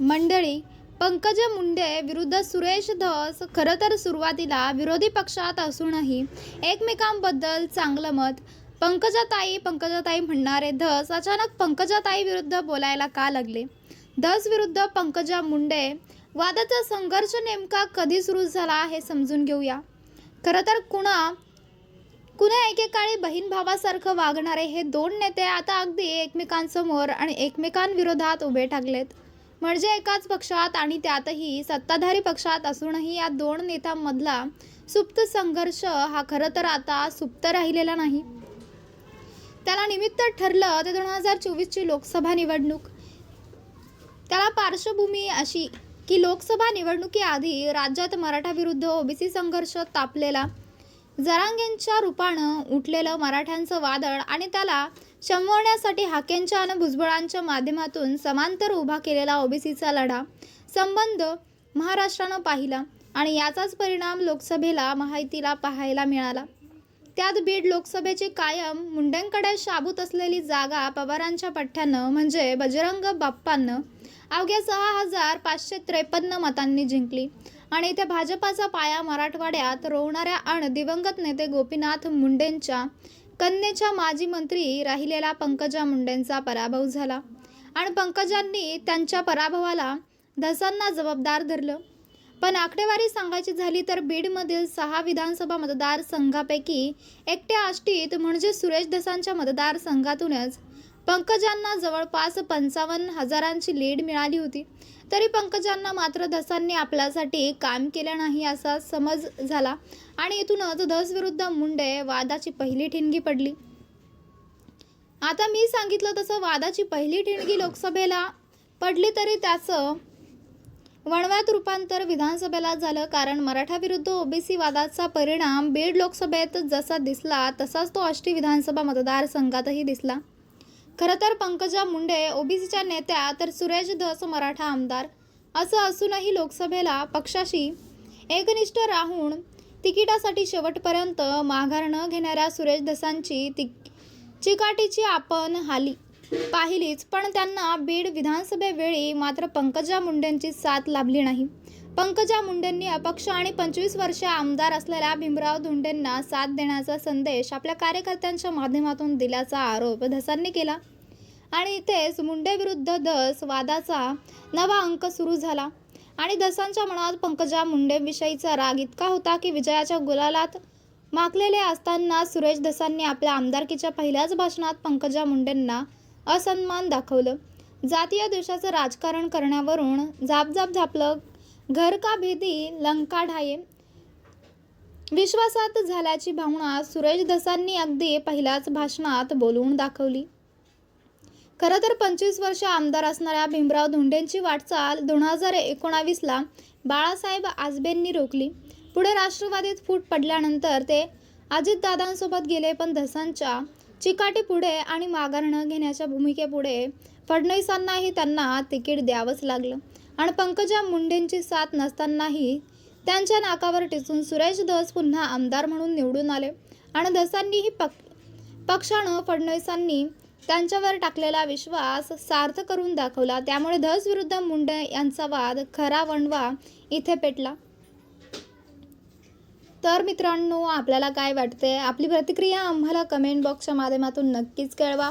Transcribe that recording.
मंडळी पंकजा मुंडे विरुद्ध सुरेश धस खरं तर सुरुवातीला विरोधी पक्षात असूनही एकमेकांबद्दल चांगलं मत पंकजाताई पंकजाताई म्हणणारे धस अचानक पंकजाताई विरुद्ध बोलायला का लागले? धस विरुद्ध पंकजा मुंडे वादाचा संघर्ष नेमका कधी सुरू झाला हे समजून घेऊया. खरं तर कुणा कुणा एकेकाळी बहीण भावासारखं वागणारे हे दोन नेते आता अगदी एकमेकांसमोर आणि एकमेकांविरोधात उभे ठाकलेत. म्हणजे एकाच पक्षात आणि त्यातही सत्ताधारी पक्षात असूनही या दोन नेत्यांमधला सुप्त संघर्ष हा खरं तर आता सुप्त राहिलेला नाही. त्याला निमित्त ठरलं ते दोन हजार चोवीसची लोकसभा निवडणूक. त्याला पार्श्वभूमी अशी की लोकसभा निवडणुकीआधी राज्यात मराठा विरुद्ध ओबीसी संघर्ष तापलेला. जरांगेंच्या रूपानं उठलेलं मराठ्यांचं वादळ आणि त्याला शमवण्यासाठी हाकेंच्या आणि भुजबळांच्या माध्यमातून समांतर उभा केलेला ओबीसीचा लढा संबंध महाराष्ट्रानं पाहिला आणि याचाच परिणाम लोकसभेला माहितीला पाहायला मिळाला. त्यात बीड लोकसभेची कायम मुंडेंकडे शाबूत असलेली जागा पवारांच्या पठ्ठ्यानं म्हणजे बजरंग बाप्पांनं अवघ्या सहा हजार पाचशे त्रेपन्न मतांनी जिंकली आणि इथे भाजपाचा पाया मराठवाड्यात रोवणाऱ्या आणि दिवंगत नेते गोपीनाथ मुंडेंच्या कन्येच्या माजी मंत्री राहिलेला पंकजा मुंडेंचा पराभव झाला. आणि पंकजांनी त्यांच्या पराभवाला धसांना जबाबदार धरलं. पण आकडेवारी सांगायची झाली तर बीडमधील सहा विधानसभा मतदारसंघापैकी एकट्या आष्टीत म्हणजे सुरेश धसांच्या मतदारसंघातूनच पंकजांना जवळपास पंचावन्न हजारांची लीड मिळाली होती. तरी पंकजांना मात्र धसांनी आपल्यासाठी काम केलं नाही असा समज झाला आणि इथूनच धस विरुद्ध मुंडे वादाची पहिली ठिणगी पडली. आता मी सांगितलं तसं वादाची पहिली ठिणगी लोकसभेला पडली तरी त्याचं वणव्यात रूपांतर विधानसभेला झालं कारण मराठा विरुद्ध ओबीसी वादाचा परिणाम बीड लोकसभेत जसा दिसला तसाच तो आष्टी विधानसभा मतदारसंघातही दिसला. खरं तर पंकजा मुंडे ओबीसीच्या नेत्या तर सुरेश धस मराठा आमदार. असं असूनही लोकसभेला पक्षाशी एकनिष्ठ राहून तिकिटासाठी शेवटपर्यंत माघार न घेणाऱ्या सुरेश धसांची ति चिकाटीची आपण हाली पाहिलीच पण त्यांना बीड विधानसभेवेळी मात्र पंकजा मुंडेंची साथ लाभली नाही. पंकजा मुंडेंनी अपक्ष आणि पंचवीस वर्ष आमदार असलेल्या भीमराव धुंडेंना साथ देण्याचा संदेश आपल्या कार्यकर्त्यांच्या माध्यमातून दिल्याचा आरोप धसांनी केला. आणि इथेच मुंडेविरुद्ध धस वादाचा नवा अंक सुरू झाला. आणि धसांच्या मनात पंकजा मुंडेविषयीचा राग इतका होता की विजयाच्या गुलालात माखलेले असताना सुरेश धसांनी आपल्या आमदारकीच्या पहिल्याच भाषणात पंकजा मुंडेंना असन्मान दाखवलं. जातीय देशाचं राजकारण करण्यावरून झापझाप झापलं घर का भेदी लंका ढाये. विश्वासात झाल्याची भावना सुरेश धसांनी अगदी पहिल्याच भाषणात बोलवून दाखवली. खरं तर पंचवीस वर्ष आमदार असणाऱ्या भीमराव धोंडेंची वाटचाल दोन हजार एकोणावीसला बाळासाहेब आजबेंनी रोखली. पुढे राष्ट्रवादीत फूट पडल्यानंतर ते अजितदादांसोबत गेले पण धसांच्या चिकाटी पुढे आणि माघार न घेण्याच्या भूमिकेपुढे फडणवीसांनाही त्यांना तिकीट द्यावंच लागलं. आणि पंकजा मुंडेंची साथ नसतानाही त्यांच्या नाकावर टिचून सुरेश धस पुन्हा आमदार म्हणून निवडून आले. आणि धसांनीही पक पक्षानं फडणवीसांनी त्यांच्यावर टाकलेला विश्वास सार्थ करून दाखवला. त्यामुळे धस विरुद्ध मुंडे यांचा वाद खरा वणवा इथे पेटला. तर मित्रांनो आपल्याला काय वाटते आपली प्रतिक्रिया आम्हाला कमेंट बॉक्सच्या माध्यमातून नक्कीच कळवा.